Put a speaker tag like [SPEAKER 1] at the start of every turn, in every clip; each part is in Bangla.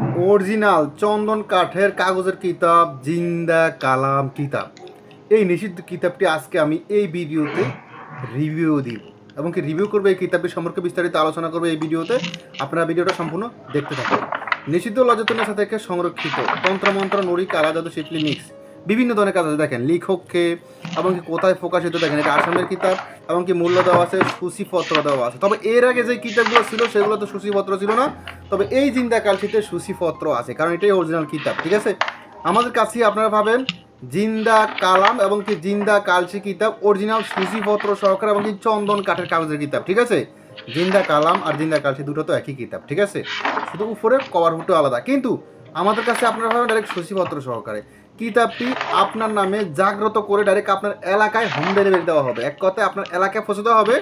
[SPEAKER 1] অরিজিনাল চন্দন কাঠের কাগজের কিতাব, জিন্দা কালাম কিতাব। এই নিষিদ্ধ কিতাবটি আজকে আমি এই ভিডিওতে রিভিউ দিব। এবং কি রিভিউ করবে এই কিতাবটি সম্পর্কে বিস্তারিত আলোচনা করবে এই ভিডিওতে। আপনারা ভিডিওটা সম্পূর্ণ দেখতে থাকুন। নিষিদ্ধ লজ্জাতনের সাথে সংরক্ষিত তন্ত্রমন্ত্র নড়ি কালা জাদু শিপলি মিক্স। বিভিন্ন ধরনের কাজ আছে। দেখেন, লেখককে এবং কি কোথায় প্রকাশিত, দেখেন, এটা আসামের কিতাব এবং কি মূল্য দেওয়া আছে, সূচিপত্র দেওয়া আছে। তবে এর আগে যে কিতাবগুলো ছিল, সেগুলো তো সূচিপত্র ছিল না। তবে এই জিন্দা কালশিতে সূচিপত্র আছে, কারণ এটাই অরিজিনাল কিতাব, ঠিক আছে? আমাদের কাছে আপনারা ভাবেন, জিন্দা কালাম এবং কি জিন্দা কালসি কিতাব অরিজিনাল সূচিপত্র সহকারে এবং কি চন্দন কাঠের কাগজের কিতাব, ঠিক আছে? জিন্দা কালাম আর জিন্দা কালসি দুটো তো একই কিতাব, ঠিক আছে? শুধু উপরে কভার ফুটো আলাদা। কিন্তু আমাদের কাছে আপনারা ভাবেন ডাইরেক্ট সূচিপত্র সহকারে। কিতাবটি আপনার নামে জাগ্রত করে ডাইরেক্ট আপনার এলাকায় হোম ডেলিভারি দেওয়া হবে। এক কথায় আপনার এলাকায় পৌঁছে দেওয়া হবে।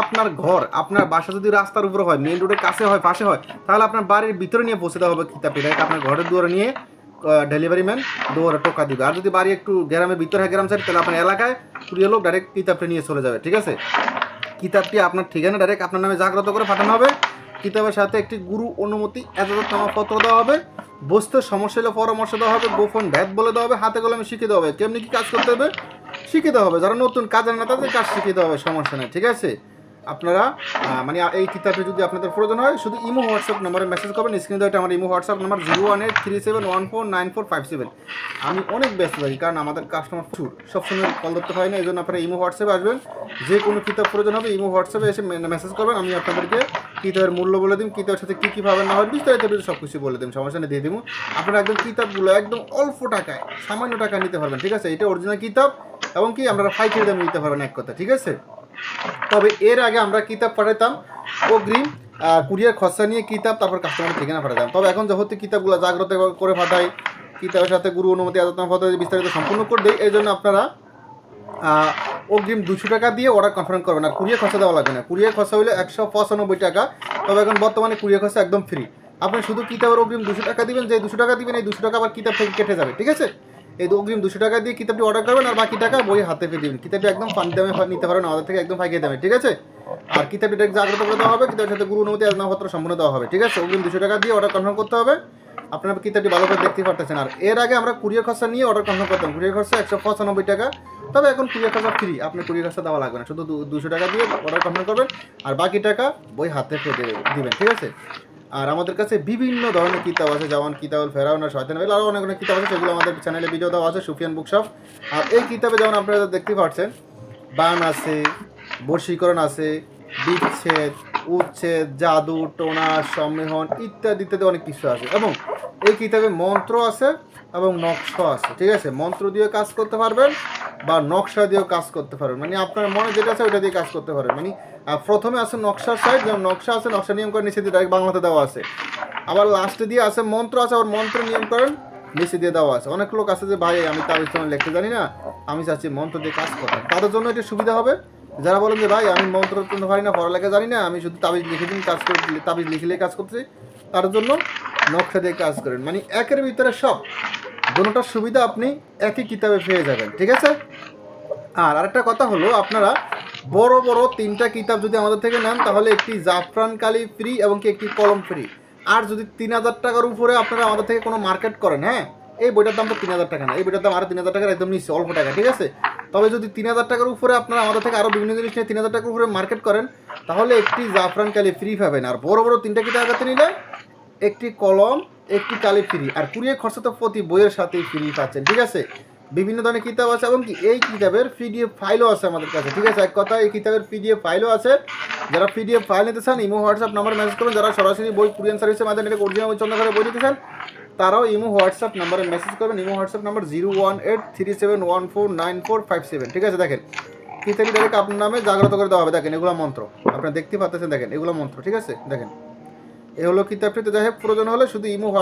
[SPEAKER 1] আপনার ঘর, আপনার বাসা যদি রাস্তার উপরে হয় মেন রোডের কাছে হয়, পাশে হয়, তাহলে আপনার বাড়ির ভিতরে নিয়ে পৌঁছে দেওয়া হবে কিতাবটি। ডাইরেক্ট আপনার ঘরের দুয়ারে নিয়ে ডেলিভারি ম্যান দুয়ারে টোকা দিবে। আর যদি বাড়ি একটু গ্রামের ভিতরে হয়, গ্রাম সাইড, তাহলে আপনার এলাকায় কুড়িয়ে লোক ডাইরেক্ট কিতাবটা নিয়ে চলে যাবে, ঠিক আছে? কিতাবটি আপনার ঠিকানা ডাইরেক্ট আপনার নামে জাগ্রত করে পাঠানো হবে। কিতাবের সাথে একটি গুরু অনুমতি এতনামা পত্র দেওয়া হবে। বসতে সমস্যা হলে পরামর্শ দেওয়া হবে, গোপন ভ্যাদ বলে দেওয়া হবে, হাতে কলমে শিখে দেওয়া হবে। কেমনি কি কাজ করতে হবে? শিখে দেওয়া হবে। যারা নতুন কাজের না তাদের কাজ শিখে দেওয়া হবে, সমস্যা নেই, ঠিক আছে? আপনারা মানে এই কিতাবটি যদি আপনাদের প্রয়োজন হয়, শুধু ইমো, হোয়াটসঅ্যাপ নাম্বারে মেসেজ করবেন। স্ক্রিনে দেওয়া আমার imo, WhatsApp number zero one eight three seven one four nine four five seven. আমি অনেক ব্যস্ত থাকি, কারণ আমাদের কাস্টমার প্রচুর। সবসময় কল ধরতে হয় না এই জন্য আপনারা ইমো, হোয়াটসঅ্যাপে আসবেন। যে কোনো কিতাব প্রয়োজন হবে, ইমো, হোয়াটসঅ্যাপে এসে মেসেজ করবেন। আমি আপনাদেরকে কিতাবের মূল্য বলে দিন কিতাবের সাথে কী কী পাবেন না হয় বিস্তারিত সব কিছু বলে দিন সমস্যা নেই, দিয়ে দিব আপনারা একদম কিতাবগুলো একদম অল্প টাকায়, সামান্য টাকা নিতে পারবেন, ঠিক আছে? এটা অরিজিনাল কিতাব, এবং কি আপনারা ফাইকারি দামে নিতে পারবেন এক কথা, ঠিক আছে? তবে এর আগে আমরা কিতাব পাঠাতাম, অগ্রিম কুরিয়ার খরচা নিয়ে কিতাব, তারপর কাস্টমারের ঠিকানা পাঠাতাম। তবে এখন যেহেতু কিতাবগুলো জাগ্রত করে পাঠাই, কিতাবের সাথে গুরু অনুমতি পদ্ধতি বিস্তারিত সম্পূর্ণ করে দেয় এই জন্য আপনারা অগ্রিম দুশো টাকা দিয়ে অর্ডার কনফার্ম করবেন আর কুরিয়ার খরচা দেওয়া লাগবে না। কুরিয়ার খরচা হলে একশো পঁচানব্বই টাকা। তবে এখন বর্তমানে কুরিয়ার খরচা একদম ফ্রি আপনি শুধু কিতাবের অগ্রিম দুশো টাকা দিবেন যে দুশো টাকা দিবেন, এই দুশো টাকা আবার কিতাব থেকে কেটে যাবে, ঠিক আছে? এই অগ্রিম দুশো টাকা দিয়ে কিতাবটি অর্ডার করবেন আর বাকি টাকা বই হাতে পেয়ে দিবেন। কিতাবটি একদম ফান্ড দামে নিতে পারেন, আমাদের থেকে একদম ফাইকে দামে, ঠিক আছে? আর কিতাবটি জাগ্রত করে দেওয়া হবে কিতাবের সাথে গুরু অনুমতি আজনাপত্র সম্পূর্ণ দেওয়া হবে, ঠিক আছে? অগ্রিম দুশো টাকা দিয়ে অর্ডার কনফার্ম করতে হবে। আপনারা কিতাবটি ভালো করে দেখতে পারতেছেন। আর এর আগে আমরা কুরিয়ার খরচা নিয়ে অর্ডার কনফার্ম করতাম। কুরিয়ার খরচা একশো পঁচানব্বই টাকা। তবে এখন কুরিয়ার খরচা ফ্রি আপনি কুরিয়ার খরচা দেওয়া লাগবে না। শুধু দুশো টাকা দিয়ে অর্ডার কনফার্ম করবেন। আর বাকি টাকা বই হাতে দিবেন, ঠিক আছে? আর আমাদের কাছে বিভিন্ন ধরনের কিতাব আছে। যেমন কিতাবুল ফেরাউন আর শয়তান আরও অনেক অনেক কিতাব আছে। সেগুলো আমাদের চ্যানেলে ভিডিও দেওয়া আছে। সুফিয়ান বুকশপ আর এই কিতাবে যেমন আপনারা দেখতে পাচ্ছেন বান আছে, বশীকরণ আছে, বিচ্ছেদ উচ্ছেদ, জাদু, টোনা সম্মেলন ইত্যাদি ইত্যাদি অনেক কিছু আছে। এবং এই কিতাবে মন্ত্র আছে এবং নকশা আছে, ঠিক আছে? মন্ত্র দিয়ে কাজ করতে পারবেন বা নকশা দিয়েও কাজ করতে পারবেন। মানে আপনার মনে যেটা আছে ওটা দিয়ে কাজ করতে পারবেন। মানে প্রথমে আছে নকশার সাইড যেমন নকশা আছে, নকশা নিয়ম করে নিচে দিয়ে ডাইরেক্ট বাংলাতে দেওয়া আছে। আবার লাস্টে দিয়ে আছে মন্ত্র আছে, আবার মন্ত্র নিয়ম করেন নিচে দিয়ে দেওয়া আছে। অনেক লোক আছে যে, ভাই, আমি তাবিজ লিখতে জানি না, আমি চাচ্ছি মন্ত্র দিয়ে কাজ করতে। তাদের জন্য এটা সুবিধা হবে। যারা বলেন যে, ভাই, আমি মন্ত্র করতে পারি না, পড়ালেখা জানি না, আমি শুধু তাবিজ লিখে দিন কাজ করে, তাবিজ লিখলে কাজ করছি তার জন্য নকশা দিয়ে কাজ করেন। মানে একের ভিতরে সব। দুটোটার সুবিধা আপনি একই কিতাবে পেয়ে যাবেন, ঠিক আছে? আর আরেকটা কথা হলো, আপনারা বড় বড় তিনটা কিতাব যদি আমাদের থেকে নেন, তাহলে একটি জাফরান কালি ফ্রি এবং কি একটি কলম ফ্রি আর যদি তিন হাজার টাকার উপরে আপনারা আমাদের থেকে কোনো মার্কেট করেন হ্যাঁ? এই বইটার দাম তো তিন হাজার টাকা না, এই বইটার দাম আরও তিন হাজার টাকার একদম নিচ্ছে অল্প টাকা, ঠিক আছে? তবে যদি তিন হাজার টাকার উপরে আপনারা আমাদের থেকে আরও বিভিন্ন জিনিস নিয়ে তিন হাজার টাকার উপরে মার্কেট করেন, তাহলে একটি জাফরান কালি ফ্রি পাবেন। আর বড় বড় তিনটা কিতাব হাতে নিলে একটি কলম, একটি কালি ফ্রি আর কুড়িয়ে খরচা তো প্রতি বইয়ের সাথেই ফ্রি পাচ্ছেন, ঠিক আছে? বিভিন্ন ধরনের কিতাব আছে, এবং কি এই কিতাবের পিডিএফ ফাইলও আছে আমাদের কাছে, ঠিক আছে? এক কথা এই কিতাবের পিডিএফ ফাইলও আছে। যারা পিডিএফ ফাইল নিতে চান, ইমো, হোয়াটসঅ্যাপ নাম্বার মেসেজ করবেন যারা সরাসরি বই কুরিয়ান সার্ভিসের মাধ্যমে অরিজিনাল চন্দ্র করে বই নিতে চান তারাও ইমো হোয়াটসঅ্যাপ নাম্বারে মেসেজ করবেন। Imo WhatsApp number zero one eight three seven one four nine four five seven. ঠিক আছে, দেখেন। ইত্যাদি ডাইরেক্ট আপনার নামে জাগ্রত করে দেওয়া হবে। দেখেন, এগুলো মন্ত্র। আপনারা দেখতে পাচ্ছেন, দেখেন, এগুলো মন্ত্র। ঠিক আছে, দেখেন। এ হলো দেখে যাই হোক, প্রয়োজন হলে শুধু ইমো হোয়াটসঅ্যাপ